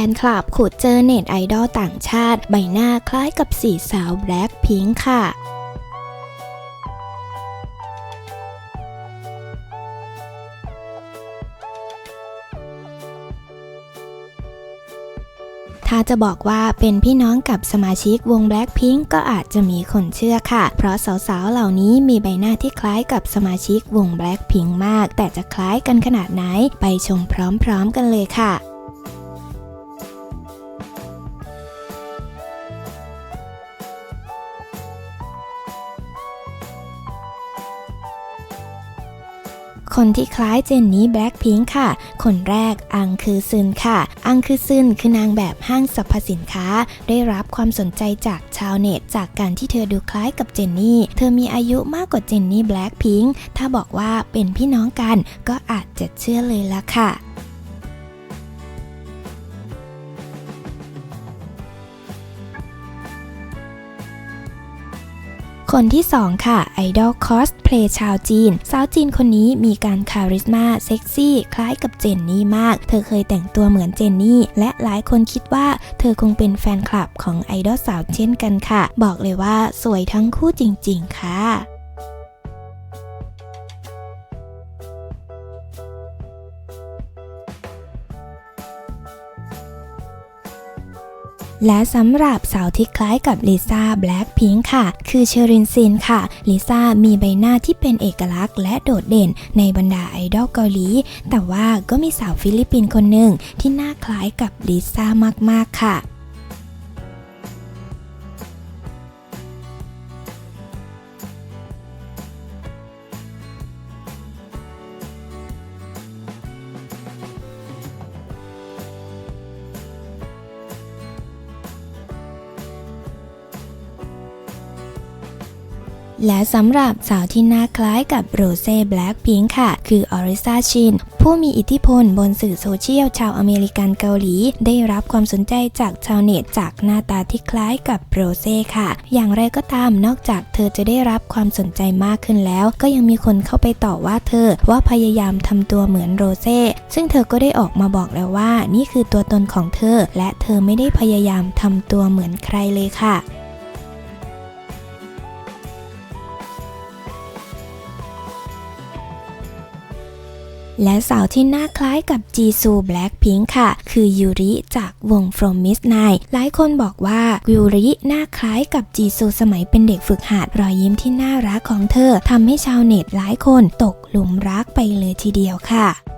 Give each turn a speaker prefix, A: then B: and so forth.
A: ฟนคลับขุดเจอเน็ตไอดอลต่างชาติ ใบหน้าคล้ายกับสี่สาวแบล็คพิงค์ค่ะถ้าจะบอกว่าเป็นพี่น้องกับสมาชิกวง Blackpink ก็อาจจะมีคนเชื่อค่ะ เพราะสาวๆ เหล่านี้มีใบหน้าที่คล้ายกับสมาชิกวง Blackpink มาก แต่จะคล้ายกันขนาดไหน ไปชมพร้อมๆ กันเลยค่ะ คนที่คล้ายเจนนี่แบล็คพิงค์ค่ะ คนแรกอังคือซึนค่ะ อังคือซึนคือนางแบบห้างสรรพสินค้า ได้รับความสนใจจากชาวเน็ต จากการที่เธอดูคล้ายกับเจนนี่ เธอมีอายุมากกว่าเจนนี่แบล็คพิงค์ถ้าบอกว่าเป็นพี่น้องกันก็อาจจะเชื่อเลยละค่ะ คนที่ 2 ค่ะไอดอลคอสเพลย์ชาวจีน สาวจีนคนนี้มีการคาริสมาเซ็กซี่คล้ายกับเจนนี่มาก เธอเคยแต่งตัวเหมือนเจนนี่ และหลายคนคิดว่าเธอคงเป็นแฟนคลับของไอดอลสาวเช่นกันค่ะ บอกเลยว่าสวยทั้งคู่จริง ๆ ค่ะ และสำหรับสาวที่คล้ายกับลิซ่าแบล็คพิงค์ค่ะ คือเชอรินซินค่ะ ลิซ่ามีใบหน้าที่เป็นเอกลักษณ์และโดดเด่นในบรรดาไอดอลเกาหลี แต่ว่าก็มีสาวฟิลิปปินส์คนหนึ่งที่หน้าคล้ายกับลิซ่ามากๆค่ะ และสำหรับสาวที่น้าคล้ายกับโรเซ่แบล็คพิงค่ะ คือออริซาชิน ผู้มีอิทธิพลบนสื่อโซเชียลชาวอเมริกันเกาหลี ได้รับความสนใจจากชาวเน็ตจากหน้าตาที่คล้ายกับโรเซ่ค่ะ อย่างไรก็ตามนอกจากเธอจะได้รับความสนใจมากขึ้นแล้ว ก็ยังมีคนเข้าไปต่อว่าเธอว่าพยายามทำตัวเหมือนโรเซ่ซึ่งเธอก็ได้ออกมาบอกแล้วว่า นี่คือตัวตนของเธอ และเธอไม่ได้พยายามทำตัวเหมือนใครเลยค่ะ และสาวที่หน้าคล้ายกับจีซูแบล็คพิงค์ค่ะ คือยูริจากวง From Miss Nine หลายคนบอกว่ายูริหน้าคล้ายกับจีซูสมัยเป็นเด็กฝึกหัดรอยยิ้มที่น่ารักของเธอทำให้ชาวเน็ตหลายคนตกหลุมรักไปเลยทีเดียวค่ะ